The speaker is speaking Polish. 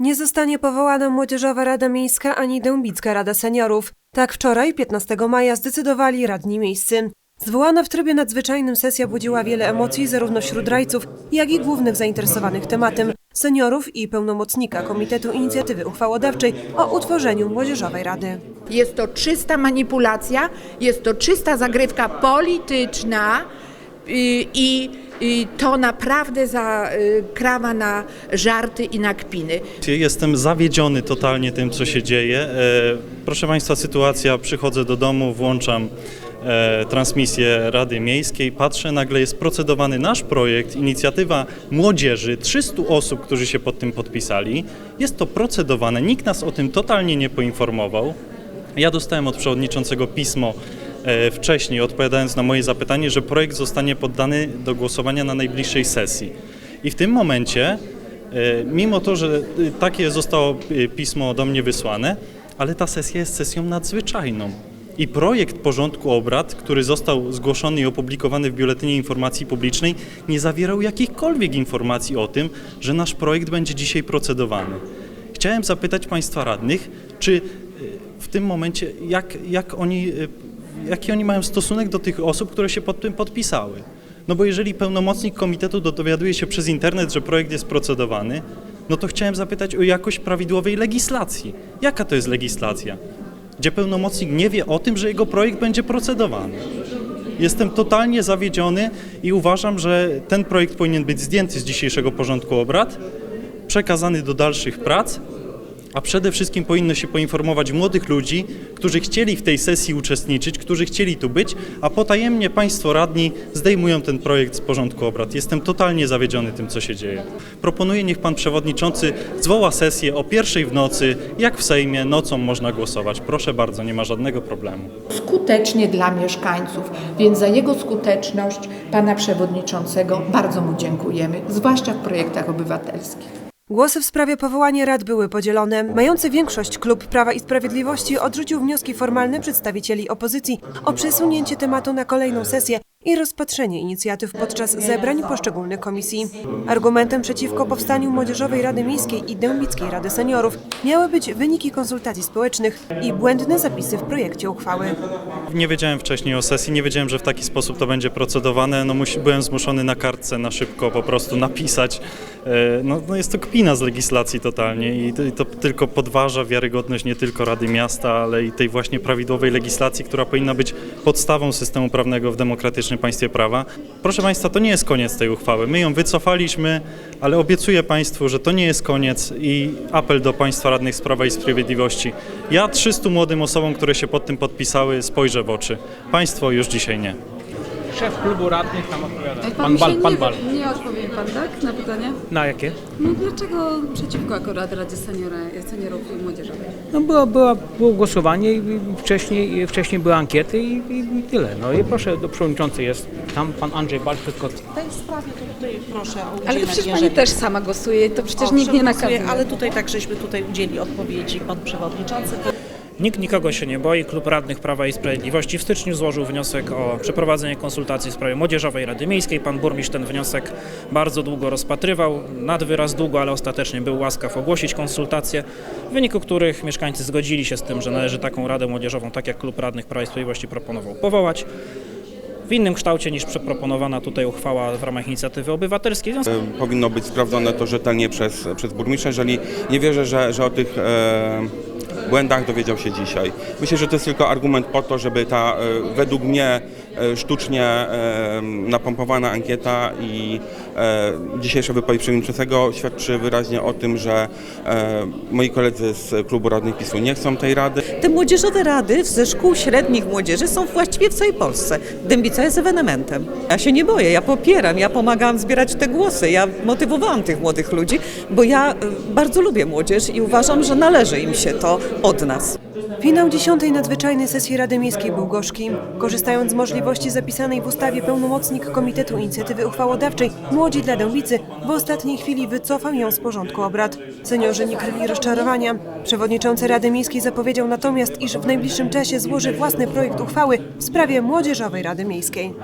Nie zostanie powołana Młodzieżowa Rada Miejska ani Dębicka Rada Seniorów. Tak wczoraj, 15 maja, zdecydowali radni miejscy. Zwołana w trybie nadzwyczajnym sesja budziła wiele emocji zarówno wśród rajców, jak i głównych zainteresowanych tematem seniorów i pełnomocnika Komitetu Inicjatywy Uchwałodawczej o utworzeniu Młodzieżowej Rady. Jest to czysta manipulacja, jest to czysta zagrywka polityczna i i to naprawdę zakrawa na żarty i na kpiny. Jestem zawiedziony totalnie tym, co się dzieje. E, Proszę Państwa, sytuacja, przychodzę do domu, włączam e, transmisję Rady Miejskiej, patrzę, nagle jest procedowany nasz projekt, inicjatywa młodzieży, 300 osób, którzy się pod tym podpisali. Jest to procedowane, nikt nas o tym totalnie nie poinformował. Ja dostałem od przewodniczącego pismo wcześniej, odpowiadając na moje zapytanie, że projekt zostanie poddany do głosowania na najbliższej sesji. I w tym momencie, e, mimo to, że e, takie zostało e, pismo do mnie wysłane, ale ta sesja jest sesją nadzwyczajną. I projekt porządku obrad, który został zgłoszony i opublikowany w Biuletynie Informacji Publicznej, nie zawierał jakichkolwiek informacji o tym, że nasz projekt będzie dzisiaj procedowany. Chciałem zapytać Państwa radnych, czy w tym momencie, jak, jak oni, jaki oni mają stosunek do tych osób, które się pod tym podpisały? No bo jeżeli pełnomocnik komitetu do- dowiaduje się przez internet, że projekt jest procedowany, no to chciałem zapytać o jakość prawidłowej legislacji. Jaka to jest legislacja? Gdzie pełnomocnik nie wie o tym, że jego projekt będzie procedowany. Jestem totalnie zawiedziony i uważam, że ten projekt powinien być zdjęty z dzisiejszego porządku obrad przekazany do dalszych prac, a przede wszystkim powinno się poinformować młodych ludzi, którzy chcieli w tej sesji uczestniczyć, którzy chcieli tu być, a potajemnie Państwo radni zdejmują ten projekt z porządku obrad. Jestem totalnie zawiedziony tym, co się dzieje. Proponuję, niech Pan Przewodniczący zwoła sesję o pierwszej w nocy, jak w Sejmie, nocą można głosować. Proszę bardzo, nie ma żadnego problemu. Skutecznie dla mieszkańców, więc za jego skuteczność pana przewodniczącego bardzo mu dziękujemy, zwłaszcza w projektach obywatelskich. Głosy w sprawie powołania rad były podzielone. Mający większość klub Prawa i Sprawiedliwości odrzucił wnioski formalne przedstawicieli opozycji o przesunięcie tematu na kolejną sesję i rozpatrzenie inicjatyw podczas zebrań poszczególnych komisji. Argumentem przeciwko powstaniu Młodzieżowej Rady Miejskiej i Dębickiej Rady Seniorów miały być wyniki konsultacji społecznych i błędne zapisy w projekcie uchwały. Nie wiedziałem wcześniej o sesji, nie wiedziałem, że w taki sposób to będzie procedowane. No, byłem zmuszony na kartce na szybko po prostu napisać. E, No, no jest to kpina z legislacji totalnie i to, i to tylko podważa wiarygodność nie tylko Rady Miasta, ale i tej właśnie prawidłowej legislacji, która powinna być podstawą systemu prawnego w demokratycznym państwie prawa. Proszę Państwa, to nie jest koniec tej uchwały. My ją wycofaliśmy, ale obiecuję Państwu, że to nie jest koniec i apel do Państwa radnych z Prawa i Sprawiedliwości. Ja 300 młodym osobom, które się pod tym podpisały, spojrzę w oczy. Państwo już dzisiaj nie. Szef klubu radnych nam odpowiada. Pan, Pan Bal, pan nie, Bal. nie odpowie pan, tak? Na pytanie? Na jakie? No dlaczego przeciwko akurat Radzie Seniora, Seniorów i Młodzieżowej? No było, było, było głosowanie i wcześniej, i wcześniej były ankiety i, i, i tyle. No i proszę, do przewodniczący jest tam pan Andrzej Bal, tylko W tej sprawie to tutaj proszę o udzielenie, Ale to przecież pani jeżeli- też sama głosuje, to przecież O, nikt nie nakazuje. Ale tutaj tak, żeśmy tutaj udzieli odpowiedzi pan przewodniczący. Nikt nikogo się nie boi. Klub Radnych Prawa i Sprawiedliwości w styczniu złożył wniosek o przeprowadzenie konsultacji w sprawie Młodzieżowej Rady Miejskiej. Pan burmistrz ten wniosek bardzo długo rozpatrywał, nad wyraz długo, ale ostatecznie był łaskaw ogłosić konsultacje, w wyniku których mieszkańcy zgodzili się z tym, że należy taką Radę Młodzieżową, tak jak Klub Radnych Prawa i Sprawiedliwości proponował, powołać. W innym kształcie niż przeproponowana tutaj uchwała w ramach inicjatywy obywatelskiej. Związku powinno być sprawdzone to rzetelnie przez, przez burmistrza, jeżeli nie wierzę, że, że o tych e, błędach dowiedział się dzisiaj. Myślę, że to jest tylko argument po to, żeby ta e, według mnie e, sztucznie e, napompowana ankieta i dzisiejsza wypowiedź przewodniczącego świadczy wyraźnie o tym, że moi koledzy z klubu radnych PiSu nie chcą tej rady. Te młodzieżowe rady ze szkół średnich młodzieży są właściwie w całej Polsce. Dębica jest ewenementem. Ja się nie boję, ja popieram, ja pomagałam zbierać te głosy, ja motywowałam tych młodych ludzi, bo ja y, bardzo lubię młodzież i uważam, że należy im się to od nas. Finał dziesiątej nadzwyczajnej sesji Rady Miejskiej był gorzki. Korzystając z możliwości zapisanej w ustawie pełnomocnik Komitetu Inicjatywy Uchwałodawczej Młodzi dla Dębicy w ostatniej chwili wycofał ją z porządku obrad. Seniorzy nie kryli rozczarowania. Przewodniczący Rady Miejskiej zapowiedział natomiast, iż w najbliższym czasie złoży własny projekt uchwały w sprawie Młodzieżowej Rady Miejskiej.